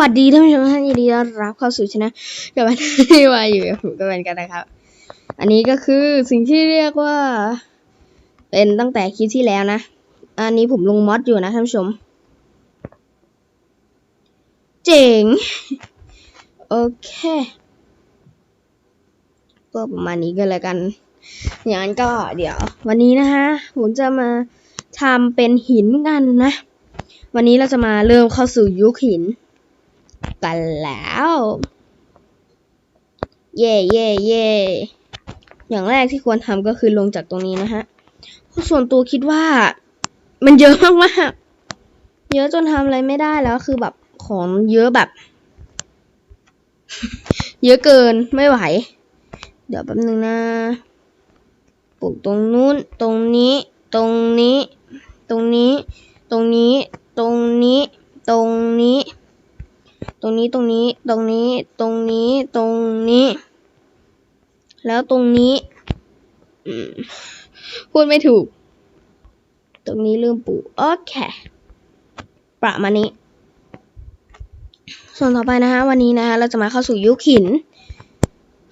วัสดีท่านผู้ชมท่านยินดีต้อนรับเข้าสู่ชนะกับมันที่มาอยู่กับผมกับมันกันนะครับ อันนี้ก็คือสิ่งที่เรียกว่า เป็นตั้งแต่คลิปที่แล้วนะ อันนี้ผมลงมอดอยู่นะท่านผู้ชม เจ๋ง โอเค ก็ประมาณนี้ก็แล้วกัน อย่างนั้นก็เดี๋ยว วันนี้นะคะผมจะมาทำเป็นหินกันนะวันนี้เราจะมาเริ่มเข้าสู่ยุคหิน กันแล้ว เย่เย่เย่อย่างแรกที่ควรทำก็คือลงจากตรงนี้นะฮะเพราะส่วนตัวคิดว่า มันเยอะมากๆเยอะจนทำอะไรไม่ได้แล้วคือแบบของเยอะแบบ เยอะเกินไม่ไหว เดี๋ยวแป๊บนึงนะปลูกตรงนู้น ตรงนี้ ตรงนี้ ตรงนี้ ตรงนี้ ตรงนี้ ตรงนี้ ตรงนี้ตรงนี้ตรงนี้ตรงนี้ตรงนี้ แล้วตรงนี้อืมพูดไม่ถูก ตรงนี้ลืมปูโอเคประมาณนี้ ส่วนต่อไปนะคะวันนี้นะคะเราจะมาเข้าสู่ยุคหิน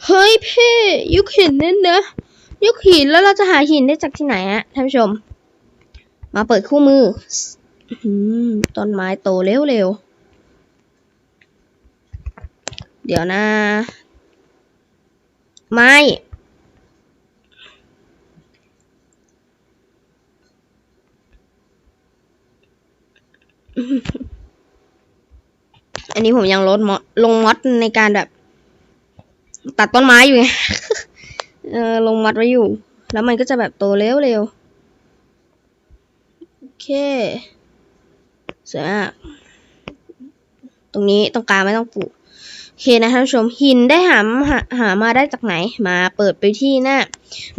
เฮ้ยเพ่ยุคหินเนี่ยนะยุคหินแล้วเราจะหาหินได้จากที่ไหนฮะท่านผู้ชม มาเปิดคู่มืออื้อหือต้นไม้โตเร็วๆ เดี๋ยวนะ ไม่ อันนี้ผมยังลดมอดลงมอดในการแบบ ตัดต้นไม้อยู่ไง เออลงมัดไว้อยู่ แล้วมันก็จะแบบโตเร็วๆ โอเคสวยมากตรงนี้ตรงกลางไม่ต้องปลูก เคนะท่านผู้ชมหินได้หาหาหามาได้จากไหนมาเปิดไปที่หน้า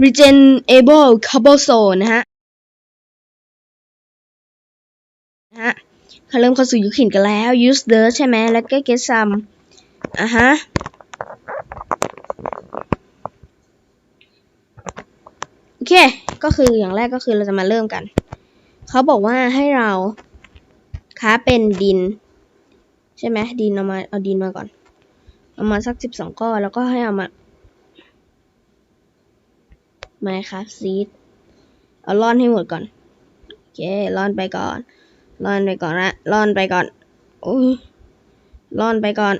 regenerable cobblestone นะฮะนะฮะเขาเริ่มเข้าสู่ยุคหินกันแล้ว use dirt ใช่ไหมแล้วก็ get some อะฮะโอเค ก็คืออย่างแรกก็คือเราจะมาเริ่มกัน เขาบอกว่าให้เราค้าเป็นดิน ใช่ไหมดินเอามาเอาดินมาก่อน เอามาสักสิบสองก้อนแล้วก็ให้เอามาไม่ครับซีดเอาล่อนให้หมดก่อนโอเคล่อนไปก่อนล่อนไปก่อนนะล่อนไปก่อนโอ้ยล่อนไปก่อน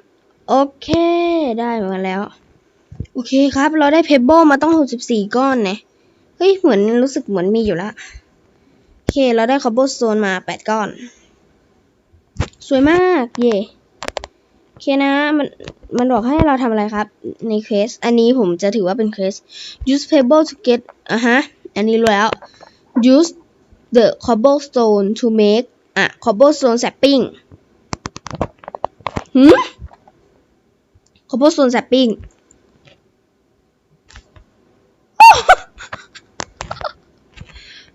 โอเค ได้มาแล้ว โอเคครับ เราได้เพเบิลมาต้องหกสิบสี่ก้อนเนี่ยเฮ้ยเหมือนรู้สึกเหมือนมีอยู่ล้วโอเค เราได้คอบ b บ e สโ n นมาแปดก้อน สวยมาก เย่ เคนะ มัน มันบอกให้เราทำอะไรครับ ในเควส อันนี้ผมจะถือว่าเป็นเควส use pebble to get อะฮะ อันนี้รู้แล้ว use the cobblestone to make อะ cobblestone sapping หืม cobblestone sapping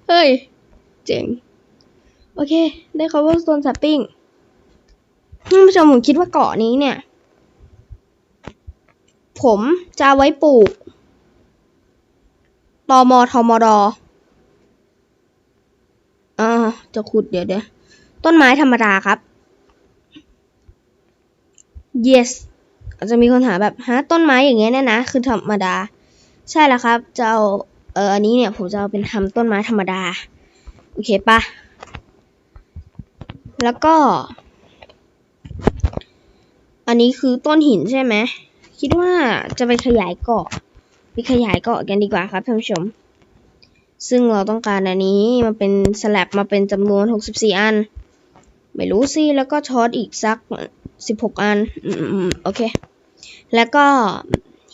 เฮ้ย เจ๋ง โอเค ได้ cobblestone sapping ท่านผู้ชมผมคิดว่าเกาะนี้เนี่ย ผมจะไว้ปลูกตอมอทอมอดออ่าจะขุดเดี๋ยวเดี๋ยวต้นไม้ธรรมดาครับ yes อาจจะมีคนถามแบบฮะต้นไม้อย่างเงี้ยเนี่ยนะ คือธรรมดา ใช่แล้วครับ จะเอาเอออันนี้เนี่ยผมจะเอาเป็นทำต้นไม้ธรรมดา โอเคปะแล้วก็ อันนี้คือต้นหินใช่ไหม คิดว่าจะไปขยายเกาะไปขยายเกาะกันดีกว่าครับท่านผู้ชม ซึ่งเราต้องการอันนี้มาเป็นสลับมาเป็นจำนวน 64 อัน ไม่รู้สิ แล้วก็ช็อตอีกสัก 16 อัน อืมโอเค แล้วก็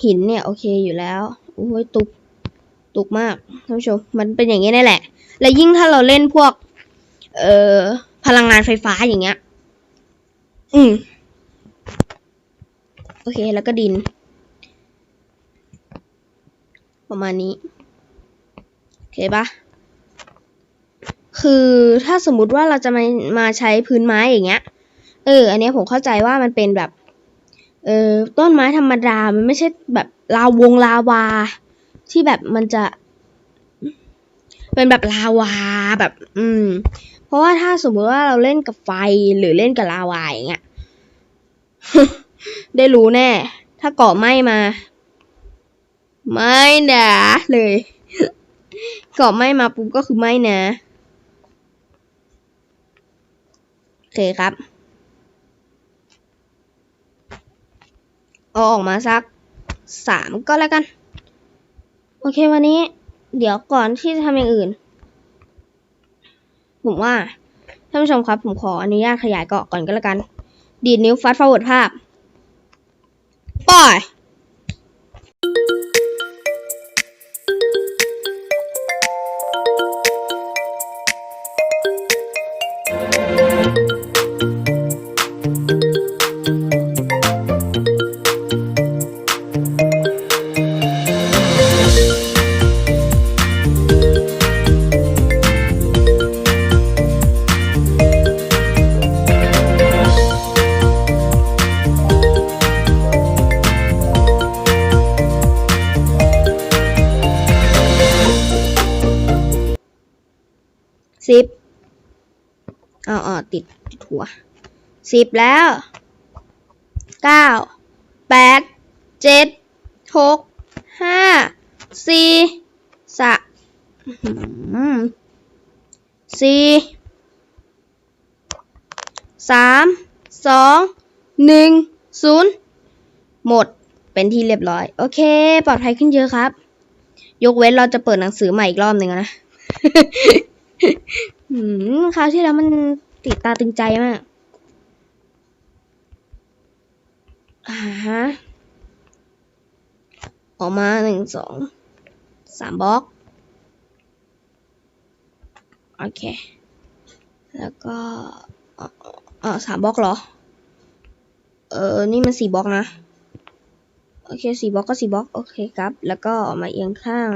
หินเนี่ยโอเคอยู่แล้ว โอ้ยตุก ตุกมากท่านผู้ชม มันเป็นอย่างนี้นี่แหละ และยิ่งถ้าเราเล่นพวก เอ่อ พลังงานไฟฟ้าอย่างเงี้ย อืม โอเค แล้วก็ดิน ประมาณนี้ โอเคปะคือถ้าสมมุติว่าเราจะมามาใช้พื้นไม้อย่างเงี้ย เออ อันนี้ผมเข้าใจว่ามันเป็นแบบ เออต้นไม้ธรรมดา มันไม่ใช่แบบลาวงลาวา ที่แบบมันจะ เป็นแบบลาวาแบบ อืม เพราะว่าถ้าสมมุติว่าเราเล่นกับไฟหรือเล่นกับลาวาอย่างเงี้ย ได้รู้แน่ ถ้าเกาะไหม้มา ไม่นะเลย เกาะไหม้มาปุ๊บก็คือไหม้นะโอเคครับเอาออกมาสักสามก็แล้วกัน โอเควันนี้ เดี๋ยวก่อนที่จะทำอย่างอื่น ผมว่าท่านผู้ชมครับ ผมขออนุญาตขยายเกาะก่อนก็แล้วกัน ดีดนิ้วฟาสต์ฟอร์เวิร์ดภาพ ป สิบแล้วเก้าแปดเจ็ดหกห้าสี่สะสี่สามสองหนึ่งศูนย์หมดเป็นที่เรียบร้อย โอเค ปลอดภัยขึ้นเยอะครับ ยกเว้นเราจะเปิดหนังสือใหม่อีกรอบหนึ่งนะคราวที่แล้วมันติดตาตึงใจมาก อ่าฮะ ออกมาหนึ่งสองสามบล็อก โอเค แล้วก็เอ่อสามบล็อกเหรอ เออ นี่มันสี่บล็อกนะ โอเคสี่บล็อกก็สี่บล็อก โอเคครับ แล้วก็ออกมาเอียงข้าง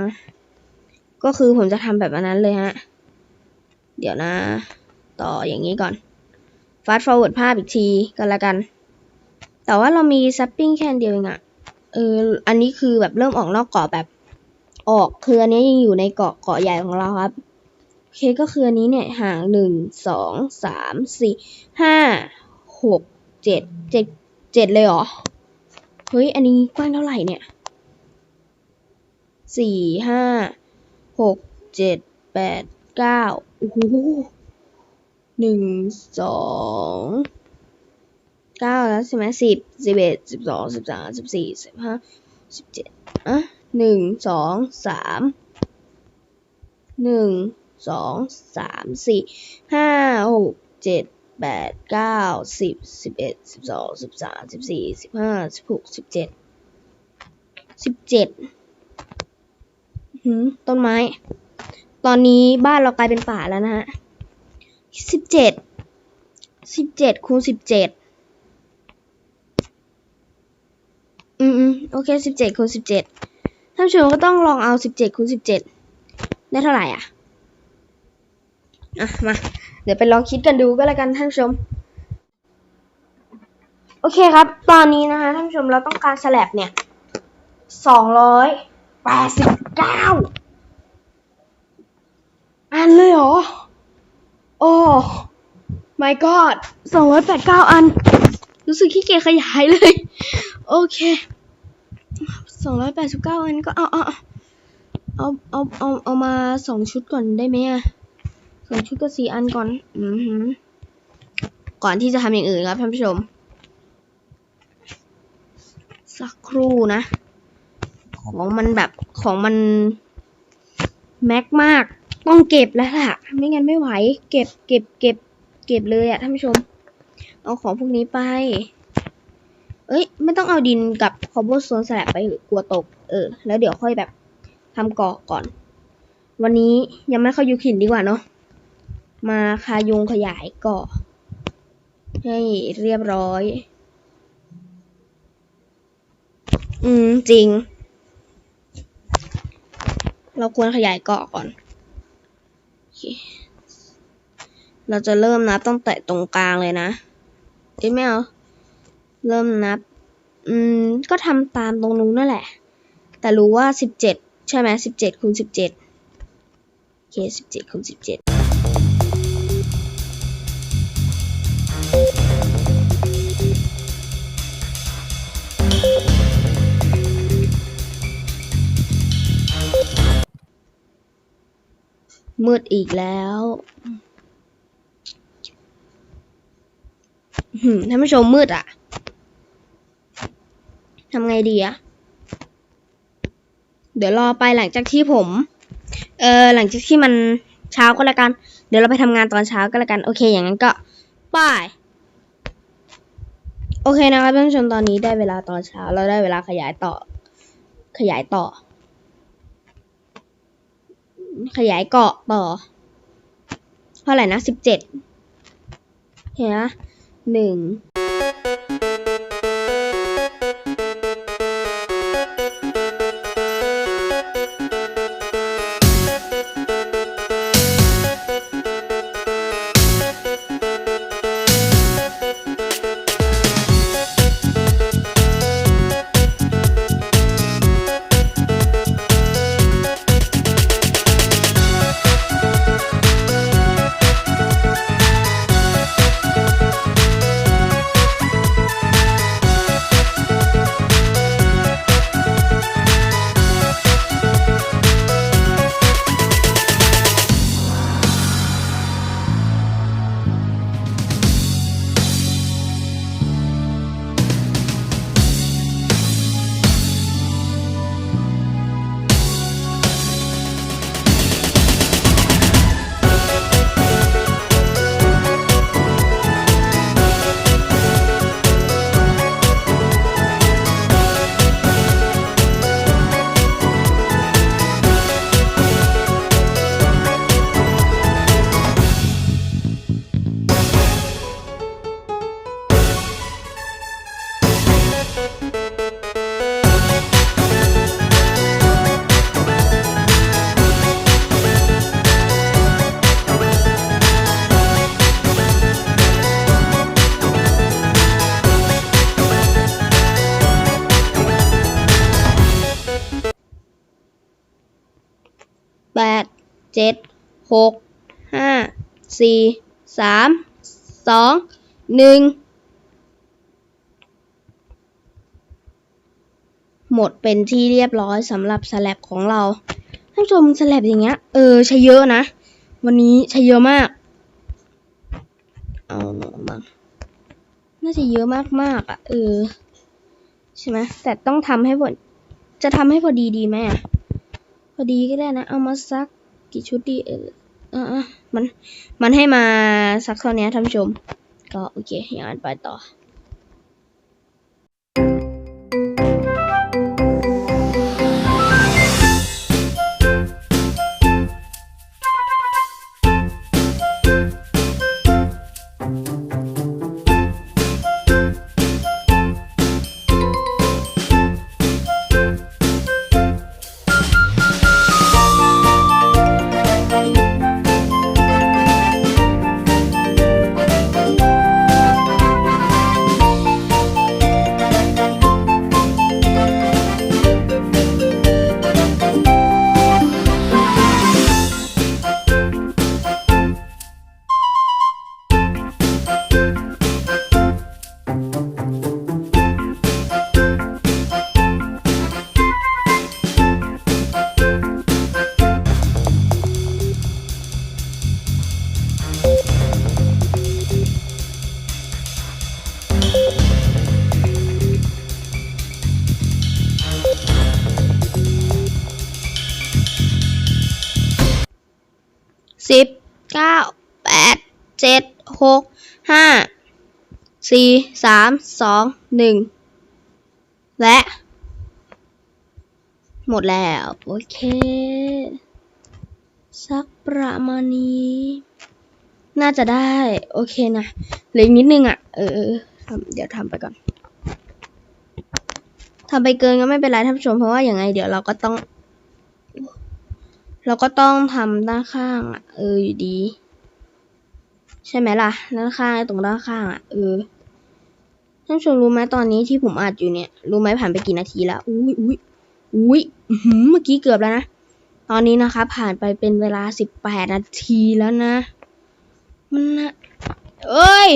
ก็คือผมจะทำแบบนนั้นเลยฮะ เดี๋ยวนะ ต่ออย่างนี้ก่อน fast forward ภาพอีกทีก็แล้วกัน แต่ว่าเรามี zapping แค่นเดียวเองอะเออ อันนี้คือแบบเริ่มออกนอกเกาะแบบ ออกคืออันนี้ยังอยู่ในเกาะเกาะใหญ่ของเราครับโอเคก็คืออันนี้เนี่ยห่างหนึ่งสองสามสี่ห้าหกเจ็ดเจ็ดเจ็ดเลยเหรอ เฮ้ย อันนี้กว้างเท่าไหร่เนี่ยสี่ห้าหกเจ็ดแปดเก้าโอ้โหหนึ่งสอง เก้าแล้วใช่ไหมสิบสิบเอ็ดสิบสองสิบสามสิบสี่สิบห้าสิบเจ็ดอะหนึ่งสองสามหนึ่งสองสามสี่ห้าหกเจ็ดแปดเก้าสิบสิบเอ็ดสิบสองสิบสามสิบสี่สิบห้าสิบหกสิบเจ็ดสิบเจ็ดหืมต้นไม้ ตอนนี้บ้านเรากลายเป็นป่าแล้วนะฮะสิบเจ็ดสิบเจ็ดคูณสิบเจ็ด อืมอืมโอเคสิบเจ็ดคูณสิบเจ็ดท่านผู้ชมก็ต้องลองเอาสิบเจ็ดคูณสิบเจ็ดได้เท่าไหร่อะ อะ มา เดี๋ยวไปลองคิดกันดูก็แล้วกันท่านผู้ชม โอเคครับ ตอนนี้นะคะท่านผู้ชมเราต้องการสแลบเนี่ยสองร้อยแปดสิบเก้าอันเลยเหรอ โอ้ my god สองร้อยแปดเก้าอัน รู้สึกขี้เกียจขยายเลย โอเคสองร้อยแปดสิบเก้าอันก็เอาเอาเอาเอาเอาเอามาสองชุดก่อนได้ไหมอะสองชุดก็สี่อันก่อน อือหือก่อนที่จะทำอย่างอื่นครับท่านผู้ชม สักครู่นะ ของมันแบบของมัน แม็กมาก ต้องเก็บแล้วล่ะ ไม่งั้นไม่ไหว เก็บเก็บเก็บ เก็บเลยอะท่านผู้ชม เอาของพวกนี้ไป เอ้ย ไม่ต้องเอาดินกับคอ b บ e s t o n e สลับไปหรือกลัวตก เออ แล้วเดี๋ยวค่อยแบบทำเกาะก่อน วันนี้ยังไม่เข้ายุคินดีกว่าเนาะ มาคายุงขยายเกาะให้เรียบร้อย อืม จริง เราควรขยายเกาะก่อน เราจะเริ่มนับตั้งแต่ตรงกลางเลยนะเอ้ไม่เอา เริ่มนับ อืม ก็ทำตามตรงนู้นนั่นแหละ แต่รู้ว่าสิบเจ็ดใช่ไหมสิบเจ็ดคูณสิบเจ็ดโอเคสิบเจ็ดคูณสิบเจ็ดมืดอีกแล้วท่านผู้ชมมืดอะำไงดีอะเดี๋ยวรอไปหลังจากที่ผม เออหลังจากที่มันเช้าก็แล้วกัน เดี๋ยวเราไปทำงานตอนเช้าก็แล้วกัน โอเค อย่างนั้นก็ไป้าย โอเคนะครับท่านผู้ชมตอนนี้ได้เวลาตอนเช้าแล้วได้เวลาขยายต่อ ขยายต่อ ขยายเกาะต่อ เท่าไหร่นะสิบเจ็ดเห็นไหมหนึ่ง แปดเจ็ดหกห้าสี่สามสองหนึ่งหมดเป็นที่เรียบร้อยสำหรับสแลบของเราท่านผู้ชมสแลบอย่างเงี้ย เออ ใช้เยอะนะ วันนี้ใช้เยอะมาก เอาหนอบ้างน่าจะเยอะมากๆอะ เออ ใช่ไหมแต่ต้องทำให้พอจะทำให้พอดีดีไหมอะ พอดีก็ได้นะ เอามาซักกี่ชุดดีเออเออมัน มันให้มาซักเท่านี้ท่านผู้ชม ก็โอเคอย่างนั้นไปต่อ สิบเก้าแปดเจ็ดหกห้าสี่สามสองหนึ่งและ หมดแล้ว โอเค สักประมาณนี้ น่าจะได้ โอเคนะเหลืออีกนิดนึงอะเออเออทำเดี๋ยวทำไปก่อนทำไปเกินก็ไม่เป็นไรท่านผู้ชมเพราะว่าอย่างไงเดี๋ยวเราก็ต้อง เราก็ต้องทำด้านข้างอะเอออยู่ดี ใช่ไหมล่ะด้านข้างตรงด้านข้างอะเออท่านชมรู้ไหมตอนนี้ที่ผมอัดอยู่เนี่ย รู้ไหมผ่านไปกี่นาทีแล้วอุ้ยอุ้ยอุ้ยหือเมื่อกี้เกือบแล้วนะ ตอนนี้นะคะ ผ่านไปเป็นเวลาสิบแปดนาทีแล้วนะ มันนะเอ้ย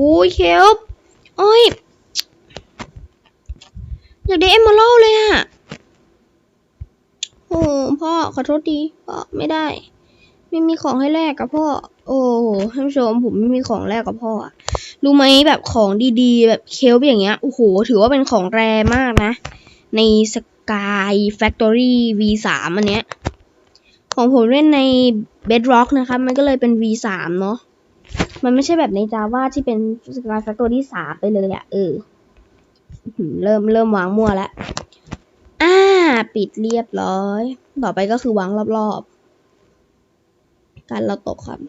อ้ยเคลโอ้ยอยากได้เอมเมอรัลเลยอะโอ้พ่อขอโทษดีพ่อไม่ได้ ไม่มีของให้แลกกับพ่อ โอ้ท่านผู้ชมผมไม่มีของแลกกับพ่ออะรู้ไหมแบบของดีๆ แบบเคลบอย่างเงี้ยโอ้โหถือว่าเป็นของแรมากนะ ในสกายแฟคทอรี่ V3 อันเนี้ย ของผมเล่นใน Bedrock นะครับมันก็เลยเป็น V3 เนาะ มันไม่ใช่แบบใน Java ที่เป็นการสักตัวที่สามไปเลยอะเอออื้อหือเริ่มเริ่มวางมั่วแล้วอ่า ปิดเรียบร้อย ต่อไปก็คือวางรอบๆ การเราตกครับ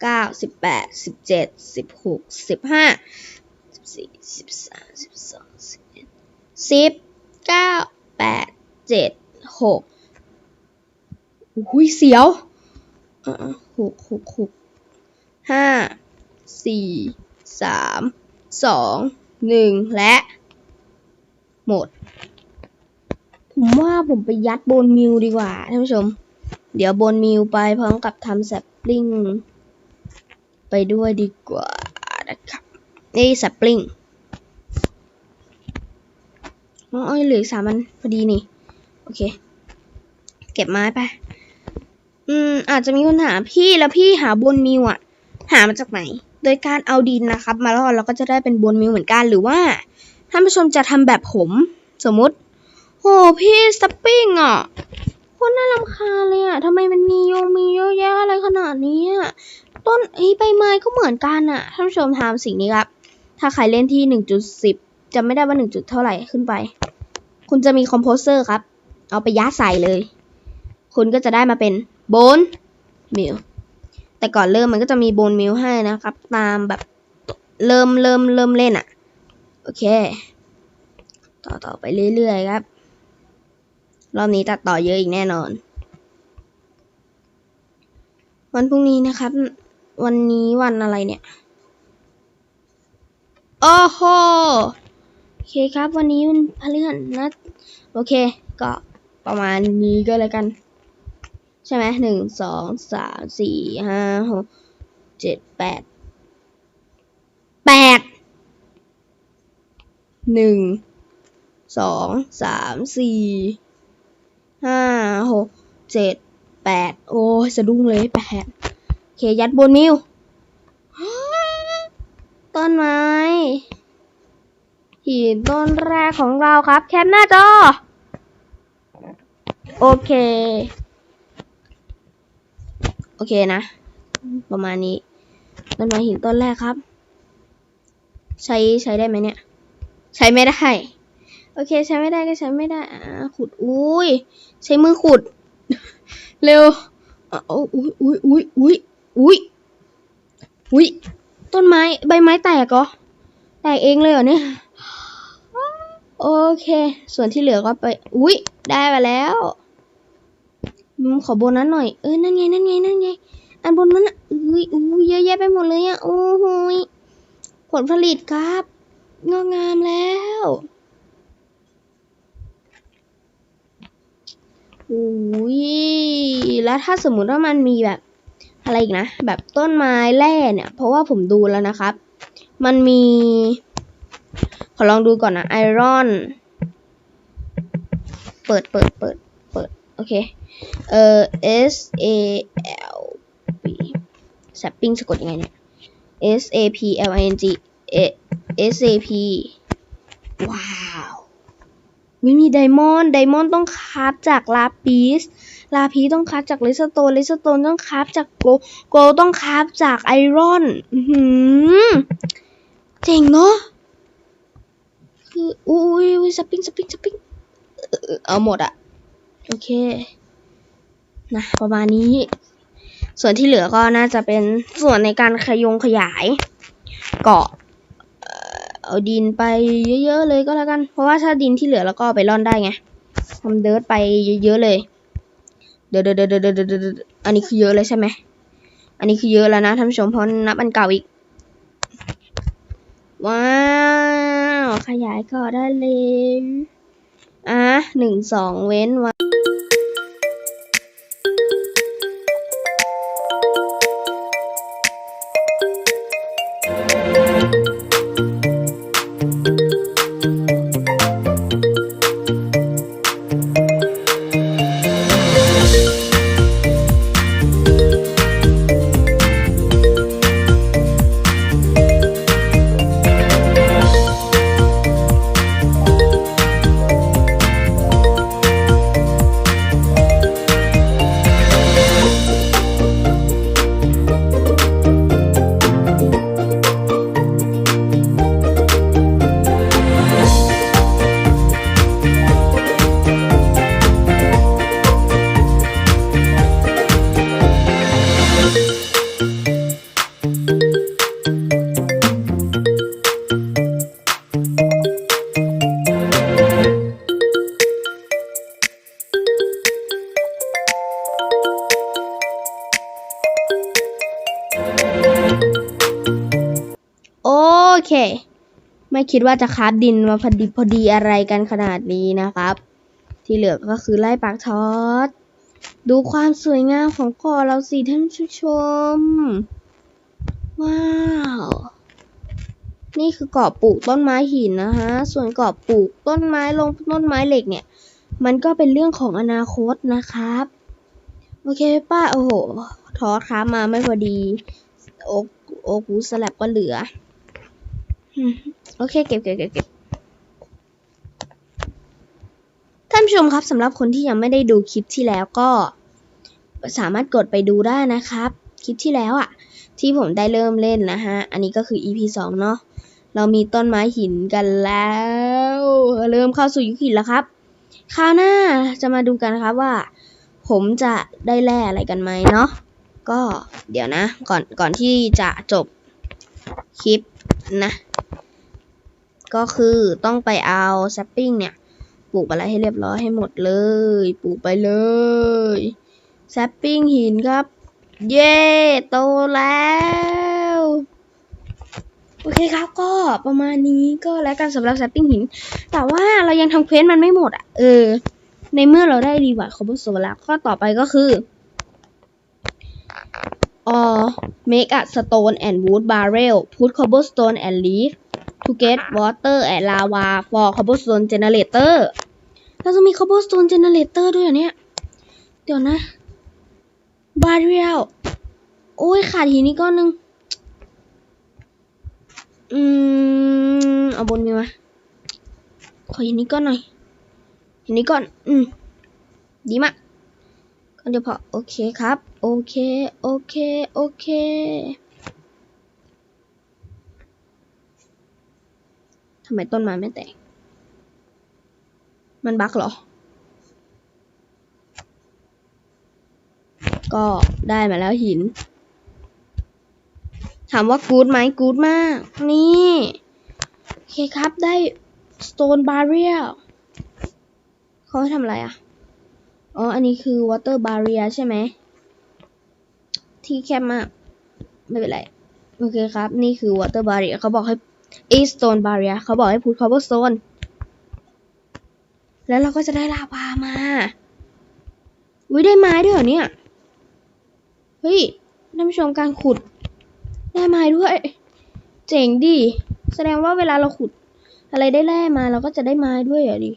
เก้าสิบแปดสิบเจ็ดสิบหกสิบห้าสิบสี่สิบสามสิบสองสิบเอ็ดสิบเก้าแปดเจ็ดหกอุ้ยเสียวอ่าหกหกหกห้าสี่สามสองหนึ่งและหมด ผมว่าผมไปยัดโบนมิวดีกว่าท่านผู้ชม เดี๋ยวโบนมิวไปพร้อมกับทำแซปปลิง ไปด้วยดีกว่านะครับนี่สปริงมอ๋อเหลือสามอันพอดีนี่ โอเค เก็บไม้ไป อืม อาจจะมีคนถามพี่แล้วพี่หาบนมิวอะหามาจากไหน โดยการเอาดินนะครับ มาล่อเราก็จะได้เป็นบนมิวเหมือนกันหรือว่าท่านผู้ชมจะทำแบบผม สมมุติโหพี่สปริงอะคนน่ารำคาญเลยอะทำไมมันมีโยงมีเยอะแยะอะไรขนาดนี้อะ ต้นไอ้ใบไม้ก็เหมือนกันอะท่านผู้ชมทำสิ่งนี้ครับ ถ้าใครเล่นที่หนึ่งจุดสิบจำไม่ได้ว่าหนึ่งจุดเท่าไหร่ขึ้นไป คุณจะมีคอมโพเซอร์ครับ เอาไปยัดใส่เลย คุณก็จะได้มาเป็นโบนมิลแต่ก่อนเริ่มมันก็จะมีโบนมิลให้นะครับ ตามแบบเริ่มเริ่มเริ่มเล่นอะโอเค ต่อต่อไปเรื่อยๆครับ รอบนี้ตัดต่อเยอะอีกแน่นอน วันพรุ่งนี้นะครับ วันนี้วันอะไรเนี่ย โอ้โห โอเคครับ วันนี้มันพฤหัสนะ โอเค ก็ประมาณนี้ก็แล้วกัน ใช่ไหมหนึ่งสองสามสี่ห้าหกเจ็ดแปดแปดหนึ่งสองสามสี่ห้าหกเจ็ดแปดโอ้ยสะดุ้งเลยแปด เคยัดบนมิวต้นไม้หินต้นแรกของเราครับ แคปหน้าจอ โอเค โอเคนะ ประมาณนี้ ต้นไม้หินต้นแรกครับ ใช้ใช้ได้ไหมเนี่ย ใช้ไม่ได้ โอเค ใช้ไม่ได้ก็ใช้ไม่ได้อ่าขุดอุ้ยใช้มือขุด เร็วอะโอ้อุ้ยอุ้ยอุ้ยอุ้ย อุ้ยอุ้ยต้นไม้ใบไม้แตกเหรอ แตกเองเลยเหรอเนี่ย โอเค ส่วนที่เหลือก็ไป อุ้ยได้มาแล้วขอโบนัสหน่อย เออ นั่นไง นั่นไง นั่นไง อันบนนั้นอะอุ้ยอุ้ยเยอะแยะไปหมดเลยอะ โอ้โหยผลผลิตครับ งอกงามแล้วโอุ้ยแล้วถ้าสมมุติว่ามันมีแบบ อะไรอีกนะ แบบต้นไม้แร่เนี่ย เพราะว่าผมดูแล้วนะครับ มันมี ขอลองดูก่อนนะไอรอน เปิดเปิดเปิดเปิด โอเค เอ่อ S A L B sapping สะกดยังไงเนี่ย S A P L I N G S A P ว้าว วิมีไดมอนด์ไดมอนด์ต้องคราฟจากลาปิสลาพีต้องคราฟจากเลสโตนเลสโตนต้องคราฟจากโกโกต้องคราฟจากไอรอนหือเจ๋งเนาะคืออุ้ยอุ้ยสปริงสปริงสปริงเออเอาหมดอะโอเคนะประมาณนี้ ส่วนที่เหลือก็น่าจะเป็นส่วนในการขยงขยายเกาะ เอาดินไปเยอะๆเลยก็แล้วกัน เพราะว่าถ้าดินที่เหลือแล้วก็ไปร่อนได้ไงทำเดิร์ดไปเยอะๆเลยเดี๋ยวเดี๋ยวเดี๋ยวเดี๋ยวเดี๋ยวเดี๋ยวอันนี้คือเยอะเลยใช่ไหม อันนี้คือเยอะแล้วนะท่านผู้ชมเพราะนับอันเก่าอีก ว้าวขยายก็ได้เลยอะหนึ่งสองเว้นไว้โคิดว่าจะคราฟดินมาพอดีพอดีอะไรกันขนาดนี้นะครับ ที่เหลือก็คือไล่ปากทอดดูความสวยงามของเกาะเราสิท่านผู้ชม ว้าว นี่คือเกาะปลูกต้นไม้หินนะฮะ ส่วนเกาะปลูกต้นไม้ลงต้นไม้เหล็กเนี่ย มันก็เป็นเรื่องของอนาคตนะครับ โอเคป้าโอ้โห ทอดครับมาไม่พอดี โอ้โอ้กูสลับก็เหลือ โอเค เก็บเก็บเก็บเก็บท่านผู้ชมครับสำหรับคนที่ยังไม่ได้ดูคลิปที่แล้วก็ สามารถกดไปดูได้นะครับ คลิปที่แล้วอะ่ะ ที่ผมได้เริ่มเล่นนะฮะ อันนี้ก็คือ EP 2 เนาะเรามีต้นไม้หินกันแล้ว เริ่มเข้าสู่ยุคหินแล้วครับ คราวหน้าจะมาดูกันครับว่า ผมจะได้แร่อะไรกันไหมเนาะก็เดี๋ยวนะ ก่อนก่อนที่จะจบคลิปนะ ก็คือต้องไปเอาแซปปิ้งเนี่ยปลูกอะไรให้เรียบร้อยให้หมดเลย ปลูกไปเลยแซปปิ้งหินครับ เย้โตแล้วโอเคครับก็ประมาณนี้ก็แล้วกันสำหรับแซปปิ้งหิน แต่ว่าเรายังทำเควสมันไม่หมดอะเออ ในเมื่อเราได้รีวัร์ดคอมโบโซแล้วข้อต่อไปก็คือ or make a stone and wood barrel put cobblestone and leaf to get water and lava for cobblestone generator เราจะมี cobblestone generator ด้วยเหรอเนี่ย เดี๋ยวนะ barrel โอ้ยขาดหินนี่ก้อนหนึ่งอืม เอาบนมีไหมขอหินนี้ก้อนหน่อยหินนี้ก้อน อืม ดีมากก็เดี๋ยวพอ โอเคครับ โอเค โอเค โอเคำไมต้นไม้ไม่แตก มันบั๊กเหรอ ก็ได้มาแล้วหิน ถามว่ากู๊ดไหมกู๊ดมาก นี่โอเคครับได้ stone barrier เขาให้ทำอะไรอะ อ๋อ อันนี้คือ water barrier ใช่ไหม ที่แคบมาก ไม่เป็นไร โอเคครับ นี่คือ water barrier เขาบอกให้ a stone barrier เขาบอกให้ put cobblestone แล้วเราก็จะได้ลาวามาอุ้ยได้ไม้ด้วยเหรอเนี่ย เฮ้ยท่านผู้ชมการขุด ได้ไม้ด้วย เจ๋งดิแสดงว่าเวลาเราขุด อะไรได้แร่มาเราก็จะได้ไม้ด้วยเหรอดิ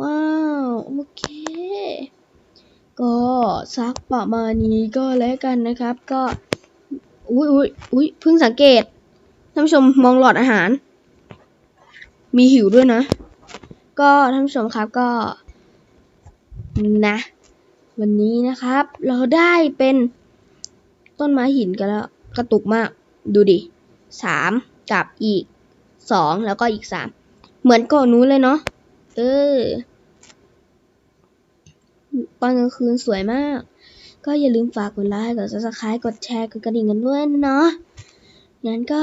ว้าว โอเค ก็ซักประมาณนี้ก็แล้วกันนะครับ ก็ อุ้ยอุ้ยอุ้ยเพิ่งสังเกต ท่านผู้ชมมองหลอดอาหาร มีหิวด้วยนะ ก็ท่านผู้ชมครับก็นะ วันนี้นะครับ เราได้เป็นต้นไม้หินกันแล้วกระตุกมาก ดูดิสามกับอีกสองแล้วก็อีกสามเหมือนก่อนนู้นเลยเนาะเออตอนกลางคืนสวยมาก ก็อย่าลืมฝากกดไลค์กด subscribe กดแชร์กดกระดิ่งกันด้วยเนาะงั้นก็